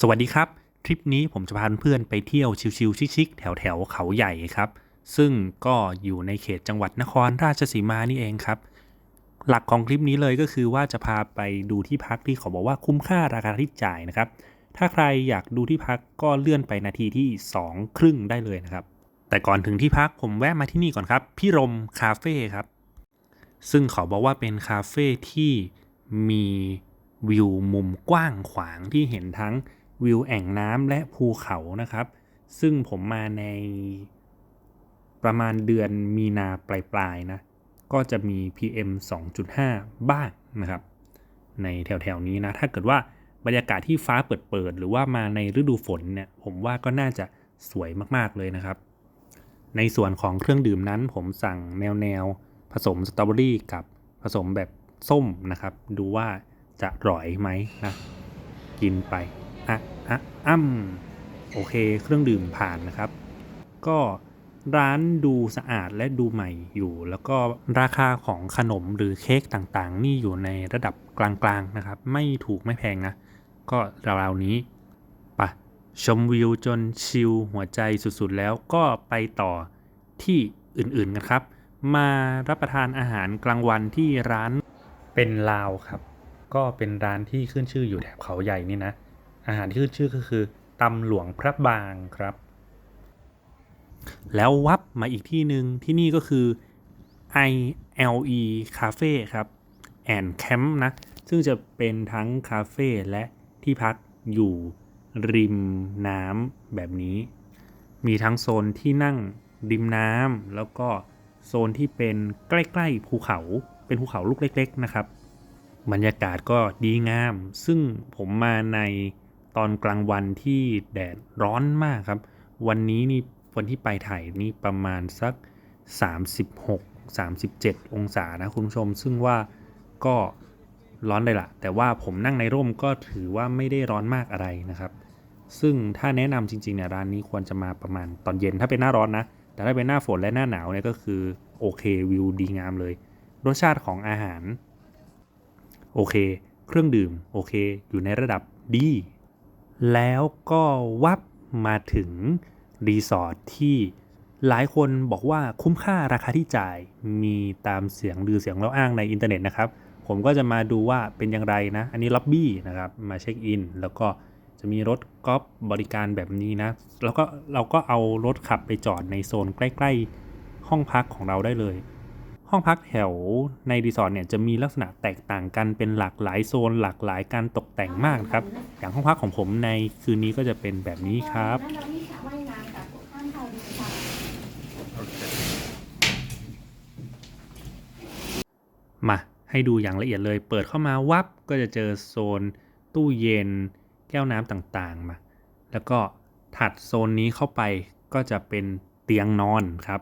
สวัสดีครับ ทริปนี้ผมจะพาเพื่อนไปเที่ยวชิลๆชิคๆแถวแถวเขาใหญ่ครับ ซึ่งก็อยู่ในเขตจังหวัดนครราชสีมานี่เองครับ หลักของคลิปนี้เลยก็คือว่าจะพาไปดูที่พักที่เขาบอกว่าคุ้มค่าราคาที่จ่ายนะครับ ถ้าใครอยากดูที่พักก็เลื่อนไปนาทีที่2ครึ่งได้เลยนะครับ แต่ก่อนถึงที่พักผมแวะมาที่นี่ก่อนครับพี่รมคาเฟ่ครับ ซึ่งเขาบอกว่าเป็นคาเฟ่ที่มีวิวมุมกว้างขวางที่เห็นทั้ง วิวแอ่งน้ำและภูเขานะครับ ซึ่งผมมาในประมาณเดือนมีนาปลายๆนะ ก็จะมี PM 2.5 บ้างนะครับ ในแถวๆนี้นะ ถ้าเกิดว่าบรรยากาศที่ฟ้าเปิดๆหรือว่ามาในฤดูฝนเนี่ย ผมว่าก็น่าจะสวยมากๆเลยนะครับ ในส่วนของเครื่องดื่มนั้น ผมสั่งแนวแนวๆผสมสตรอเบอรี่กับผสมแบบส้มนะครับ ดูว่าจะอร่อยไหมนะ กินไป อะอะอ้ำโอเค เครื่องดื่มผ่านนะครับ ก็ร้านดูสะอาดและดูใหม่อยู่ แล้วก็ราคาของขนมหรือเค้กต่างๆ นี่อยู่ในระดับกลางๆนะครับ ไม่ถูกไม่แพงนะ ก็ราวๆนี้ไปะชมวิวจนชิลหัวใจสุดๆแล้วก็ไปต่อที่อื่นๆกันครับ มารับประทานอาหารกลางวันที่ร้านเป็นลาวครับ ก็เป็นร้านที่ขึ้นชื่ออยู่แถบเขาใหญ่นี่นะ อาหารที่ขึ้นชื่อก็คือตำหลวงพระบางครับ แล้ววับมาอีกที่หนึ่งที่นี่ก็คือ ILE Cafe ครับ and Camp นะ ซึ่งจะเป็นทั้งคาเฟ่และที่พักอยู่ริมน้ำแบบนี้ มีทั้งโซนที่นั่งริมน้ำแล้วก็โซนที่เป็นใกล้ๆภูเขาเป็นภูเขาลูกเล็ก ๆ นะครับ บรรยากาศก็ดีงาม ซึ่งผมมาใน ตอนกลางวันที่แดดร้อนมากครับ วันนี้นี่วันที่ไปถ่ายนี่ประมาณสัก 36 37 องศานะคุณผู้ชม ซึ่งว่าก็ร้อนเลยล่ะแต่ว่าผมนั่งในร่มก็ถือว่าไม่ได้ร้อนมากอะไรนะครับ ซึ่งถ้าแนะนำจริงๆเนี่ยร้านนี้ควรจะมาประมาณตอนเย็นถ้าเป็นหน้าร้อนนะ แต่ถ้าเป็นหน้าฝนและหน้าหนาวเนี่ยก็คือโอเควิวดีงามเลย รสชาติของอาหารโอเค เครื่องดื่มโอเค อยู่ในระดับดี แล้วก็วับมาถึงรีสอร์ทที่หลายคนบอกว่าคุ้มค่าราคาที่จ่ายมีตามเสียงลือเสียงเล่าอ้างในอินเทอร์เน็ตนะครับ ผมก็จะมาดูว่าเป็นอย่างไรนะ อันนี้ล็อบบี้นะครับ มาเช็คอิน แล้วก็จะมีรถกอล์ฟบริการแบบนี้นะ แล้วก็เราก็เอารถขับไปจอดในโซนใกล้ ๆ ห้องพักของเราได้เลย ห้องพักแถวในรีสอร์ทเนี่ยจะมีลักษณะแตกต่างกันเป็นหลากหลายโซน หลากหลายการตกแต่งมากนะครับ อย่างห้องพักของผมในคืนนี้ก็จะเป็นแบบนี้ครับมาให้ดูอย่างละเอียดเลย เปิดเข้ามาวับก็จะเจอโซนตู้เย็น แก้วน้ำต่างๆมา แล้วก็ถัดโซนนี้เข้าไปก็จะเป็นเตียงนอนครับ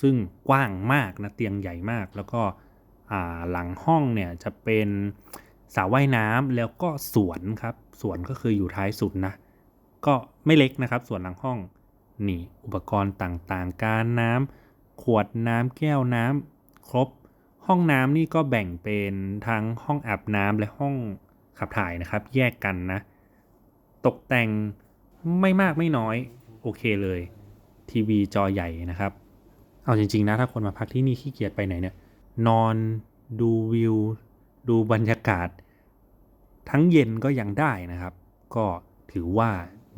ซึ่งกว้างมากนะเตียงใหญ่มาก แล้วก็หลังห้องเนี่ยจะเป็นสระว่ายน้ำแล้วก็สวนครับสวนก็คืออยู่ท้ายสุดนะก็ไม่เล็กนะครับส่วนหลังห้องนี่อุปกรณ์ต่างๆ การน้ำขวดน้ำแก้วน้ำครบ ห้องน้ำนี่ก็แบ่งเป็นทั้งห้องอาบน้ำและห้องขับถ่ายนะครับ แยกกันนะ ตกแต่งไม่มากไม่น้อย โอเคเลย ทีวีจอใหญ่นะครับ เอาจริง ๆ นะ ถ้าคนมาพักที่นี่ขี้เกียจไปไหนเนี่ย นอนดูวิว ดูบรรยากาศ ทั้งเย็นก็ยังได้นะครับ ก็ถือว่า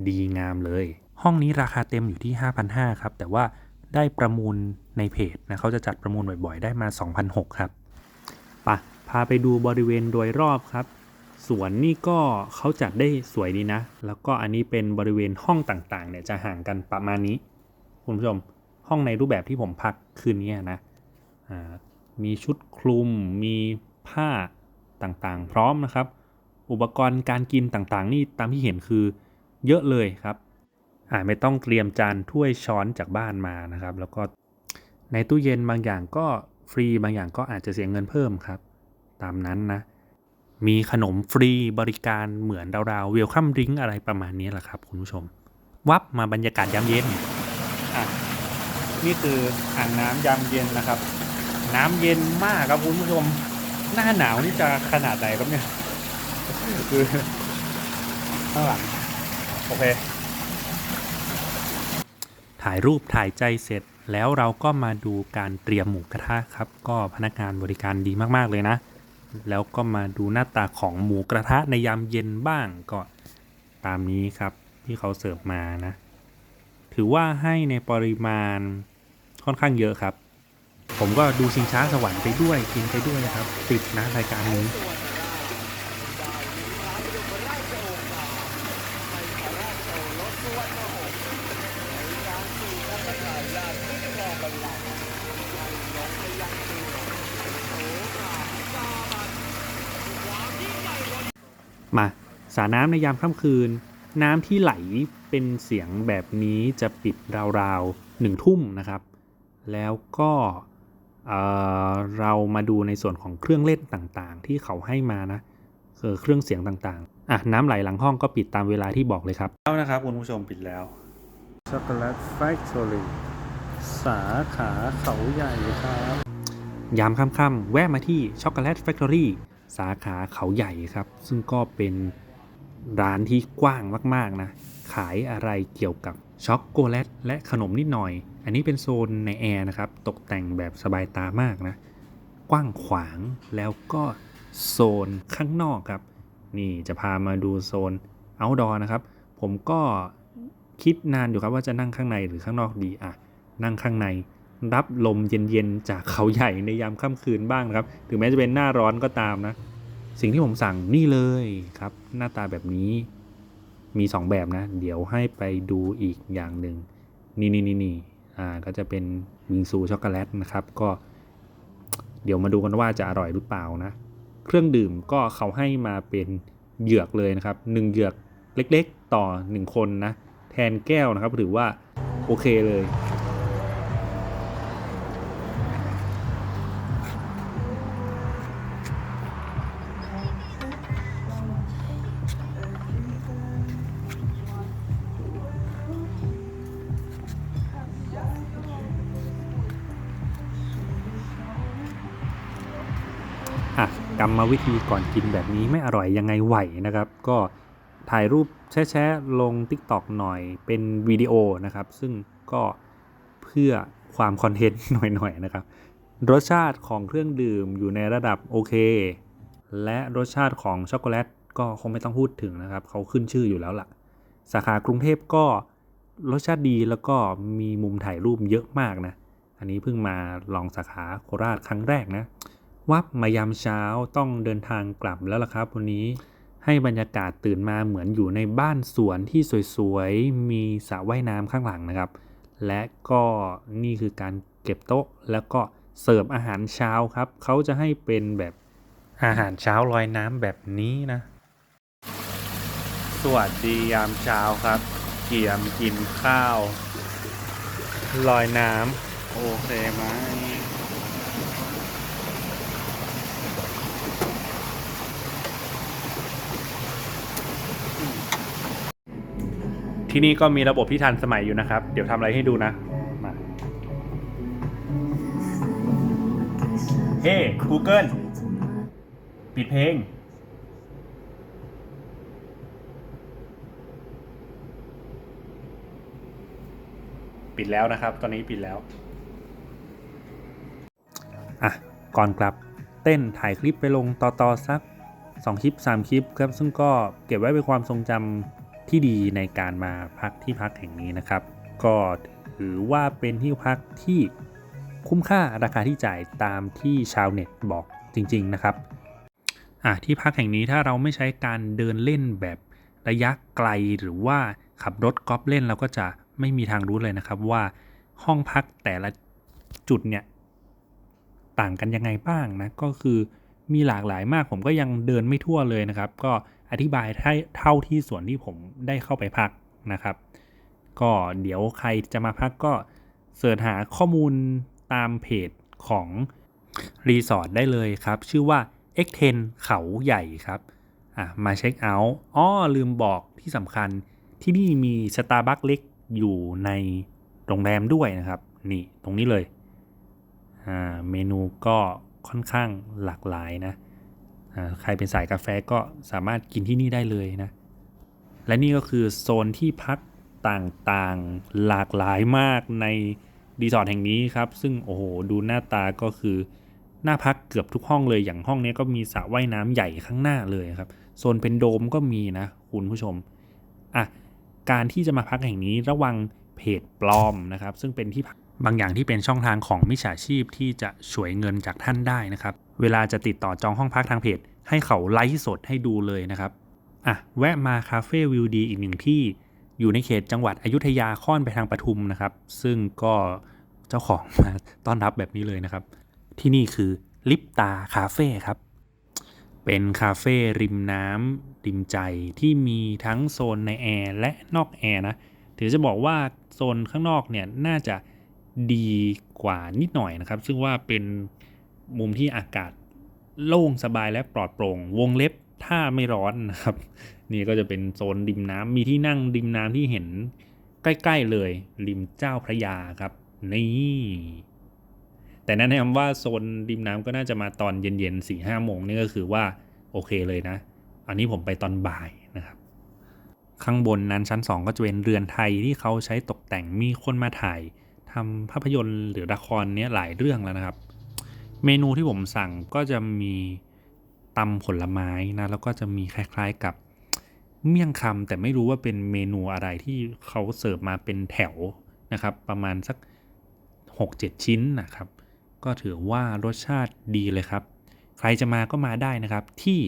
ดีงามเลย ห้องนี้ราคาเต็มอยู่ที่ 5,500 ครับ แต่ว่าได้ประมูลในเพจนะเขาจะจัดประมูลบ่อยๆ ได้มา 2,600 ครับปะพาไปดูบริเวณโดยรอบครับสวนนี่ก็เขาจัดได้สวยดีนะ แล้วก็อันนี้เป็นบริเวณห้องต่างๆ เนี่ยจะห่างกันประมาณนี้ คุณผู้ชม ห้องในรูปแบบที่ผมพักคืนนี้นะมีชุดคลุม มีผ้าต่างๆ พร้อมนะครับ อุปกรณ์การกินต่างๆ นี่ตามที่เห็นคือเยอะเลยครับอ่าไม่ต้องเตรียมจานถ้วยช้อนจากบ้านมานะครับ แล้วก็ในตู้เย็นบางอย่างก็ฟรีบางอย่างก็อาจจะเสียเงินเพิ่มครับ ตามนั้นนะ มีขนมฟรีบริการเหมือนราวๆเวลคัมดริงอะไรประมาณนี้แหละครับ คุณผู้ชม วับมาบรรยากาศยามเย็นอะ นี่คืออ่างน้ำยามเย็นนะครับ น้ำเย็นมากครับคุณผู้ชม หน้าหนาวนี่จะขนาดไหนครับเนี่ยคือข้างหลังโอเค ถ่ายรูปถ่ายใจเสร็จแล้วเราก็มาดูการเตรียมหมูกระทะครับ ก็พนักงานบริการดีมากๆเลยนะ แล้วก็มาดูหน้าตาของหมูกระทะในยามเย็นบ้างก็ตามนี้ครับที่เขาเสิร์ฟมานะ ถือว่าให้ในปริมาณค่อนข้างเยอะครับ ผมก็ดูชิงช้าสวรรค์ไปด้วยกินไปด้วยนะครับ ติดนะรายการนี้มาสระน้ำในยามค่ำคืน น้ำที่ไหลเป็นเสียงแบบนี้จะปิดราวๆหนึ่งทุ่มนะครับ แล้วก็เอ่อเรามาดูในส่วนของเครื่องเล่นต่างๆ ที่เขาให้มานะคือเครื่องเสียงต่างๆอะน้ำไหลหลังห้องก็ปิดตามเวลาที่บอกเลยครับแล้วนะครับคุณผู้ชมปิดแล้วช็อกโกแลตแฟคทอรี่สาขาเขาใหญ่ครับยามค่ำๆแวะมาที่ช็อกโกแลตแฟคทอรี่สาขาเขาใหญ่ครับ ซึ่งก็เป็น ร้านที่กว้างมากๆนะ ขายอะไรเกี่ยวกับช็อกโกแลตและขนมนิดหน่อย อันนี้เป็นโซนในแอร์นะครับ ตกแต่งแบบสบายตามากนะ กว้างขวางแล้วก็โซนข้างนอกครับ นี่จะพามาดูโซน outdoor นะครับ ผมก็คิดนานอยู่ครับว่าจะนั่งข้างในหรือข้างนอกดีอะ นั่งข้างในรับลมเย็นๆ จากเขาใหญ่ในยามค่ำคืนบ้างนะครับ ถึงแม้จะเป็นหน้าร้อนก็ตามนะ สิ่งที่ผมสั่งนี่เลยครับ หน้าตาแบบนี้มี 2 แบบนะ เดี๋ยวให้ไปดูอีกอย่างหนึ่งนี่นี่นี่นี่อ่าก็จะเป็นวิงซูช็อกโกแลตนะครับ ก็เดี๋ยวมาดูกันว่าจะอร่อยหรือเปล่านะ เครื่องดื่มก็เขาให้มาเป็นเหยือกเลยนะครับหนึ่งเหยือกเล็กๆต่อ 1 คนนะ แทนแก้วนะครับ ถือว่าโอเคเลย กรรมวิธีก่อนกินแบบนี้ไม่อร่อยยังไงไหวนะครับ ก็ถ่ายรูปแชะๆลง TikTok หน่อยเป็นวิดีโอนะครับ ซึ่งก็เพื่อความคอนเทนต์หน่อยๆนะครับ รสชาติของเครื่องดื่มอยู่ในระดับโอเค และรสชาติของช็อกโกแลตก็คงไม่ต้องพูดถึงนะครับ เขาขึ้นชื่ออยู่แล้วล่ะ สาขากรุงเทพก็รสชาติดีแล้วก็มีมุมถ่ายรูปเยอะมากนะ อันนี้เพิ่งมาลองสาขาโคราชครั้งแรกนะ วับมายามเช้าต้องเดินทางกลับแล้วล่ะครับวันนี้ให้บรรยากาศตื่นมาเหมือนอยู่ในบ้านสวนที่สวยๆ มีสระว่ายน้ำข้างหลังนะครับ และก็นี่คือการเก็บโต๊ะแล้วก็เสิร์ฟอาหารเช้าครับ เขาจะให้เป็นแบบอาหารเช้าลอยน้ำแบบนี้นะ สวัสดียามเช้าครับ เกี่ยมกินข้าว ลอยน้ำโอเคไหม ที่นี่ก็มีระบบที่ทันสมัยอยู่นะครับ เดี๋ยวทำอะไรให้ดูนะมาเฮ้ Google ปิดเพลง ปิดแล้วนะครับ ตอนนี้ปิดแล้ว อะ ก่อนกลับเต้นถ่ายคลิปไปลงต่อต่อสัก 2 คลิป 3 คลิปครับ ซึ่งก็เก็บไว้เป็นความทรงจำ ที่ดีในการมาพักที่พักแห่งนี้นะครับ ก็ถือว่าเป็นที่พักที่คุ้มค่าราคาที่จ่ายตามที่ชาวเน็ตบอกจริง ๆนะครับอะที่พักแห่งนี้ถ้าเราไม่ใช้การเดินเล่นแบบระยะไกลหรือว่าขับรถกอล์ฟเล่นเราก็จะไม่มีทางรู้เลยนะครับว่าห้องพักแต่ละจุดเนี่ยต่างกันยังไงบ้างนะก็คือมีหลากหลายมากผมก็ยังเดินไม่ทั่วเลยนะครับ ก็ อธิบายเท่าที่ส่วนที่ผมได้เข้าไปพักนะครับ ก็เดี๋ยวใครจะมาพักก็เสิร์ชหาข้อมูลตามเพจของรีสอร์ทได้เลยครับ ชื่อว่า X10 เขาใหญ่ครับอะมาเช็คเอาท์อ้อลืมบอกที่สำคัญที่นี่มีสตาร์บัคเล็กอยู่ในโรงแรมด้วยนะครับ นี่ตรงนี้เลยอ่าเมนูก็ค่อนข้างหลากหลายนะ ใครเป็นสายกาแฟก็สามารถกินที่นี่ได้เลยนะ และนี่ก็คือโซนที่พักต่างๆหลากหลายมากในรีสอร์ทแห่งนี้ครับ ซึ่งโอ้โหดูหน้าตาก็คือหน่าพักเกือบทุกห้องเลยอย่างห้องนี้ก็มีสระว่ายน้ำใหญ่ข้างหน้าเลยครับโซนเป็นโดมก็มีนะคุณผู้ชมอะการที่จะมาพักแห่งนี้ระวังเพจปลอมนะครับ ซึ่งเป็นที่พัก บางอย่างที่เป็นช่องทางของมิจฉาชีพที่จะฉวยเงินจากท่านได้นะครับ เวลาจะติดต่อจองห้องพักทางเพจ ให้เขาไลฟ์สดให้ดูเลยนะครับอะแวะมาคาเฟ่วิวดีอีกหนึ่งที่อยู่ในเขตจังหวัดอยุธยาค่อนไปทางปทุมนะครับ ซึ่งก็เจ้าของมาต้อนรับแบบนี้เลยนะครับ ที่นี่คือลิปตาคาเฟ่ครับ เป็นคาเฟ่ริมน้ำริมใจที่มีทั้งโซนในแอร์และนอกแอร์นะ ถือจะบอกว่าโซนข้างนอกเนี่ยน่าจะ ดีกว่านิดหน่อยนะครับ ซึ่งว่าเป็นมุมที่อากาศโล่งสบายและปลอดโปร่ง วงเล็บถ้าไม่ร้อนนะครับ นี่ก็จะเป็นโซนริมน้ำมีที่นั่งริมน้ำที่เห็นใกล้ ๆ เลย ริมเจ้าพระยาครับ นี่ แต่แนะนำว่าโซนริมน้ำก็น่าจะมาตอนเย็นๆสี่ห้าโมงนี่ก็คือว่าโอเคเลยนะ อันนี้ผมไปตอนบ่ายนะครับ ข้างบนนั้นชั้น 2 ก็จะเป็นเรือนไทยที่เขาใช้ตกแต่งมีคนมาถ่าย ทำภาพยนตร์หรือละครเนี้ยหลายเรื่องแล้วนะครับ เมนูที่ผมสั่งก็จะมีตำผลไม้นะแล้วก็จะมีคล้ายๆกับเมี่ยงคำแต่ไม่รู้ว่าเป็นเมนูอะไรที่เขาเสิร์ฟมาเป็นแถวนะครับ ประมาณสัก 6-7 ชิ้นนะครับ ก็ถือว่ารสชาติดีเลยครับ ใครจะมาก็มาได้นะครับที่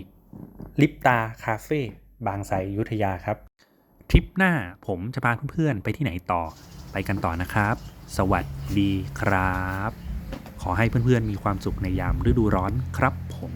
ลิปตาคาเฟ่บางไทรยุธยาครับ ทริปหน้าผมจะพาเพื่อนๆไปที่ไหนต่อไปกันต่อนะครับ สวัสดีครับ ขอให้เพื่อนๆมีความสุขในยามฤดูร้อนครับผม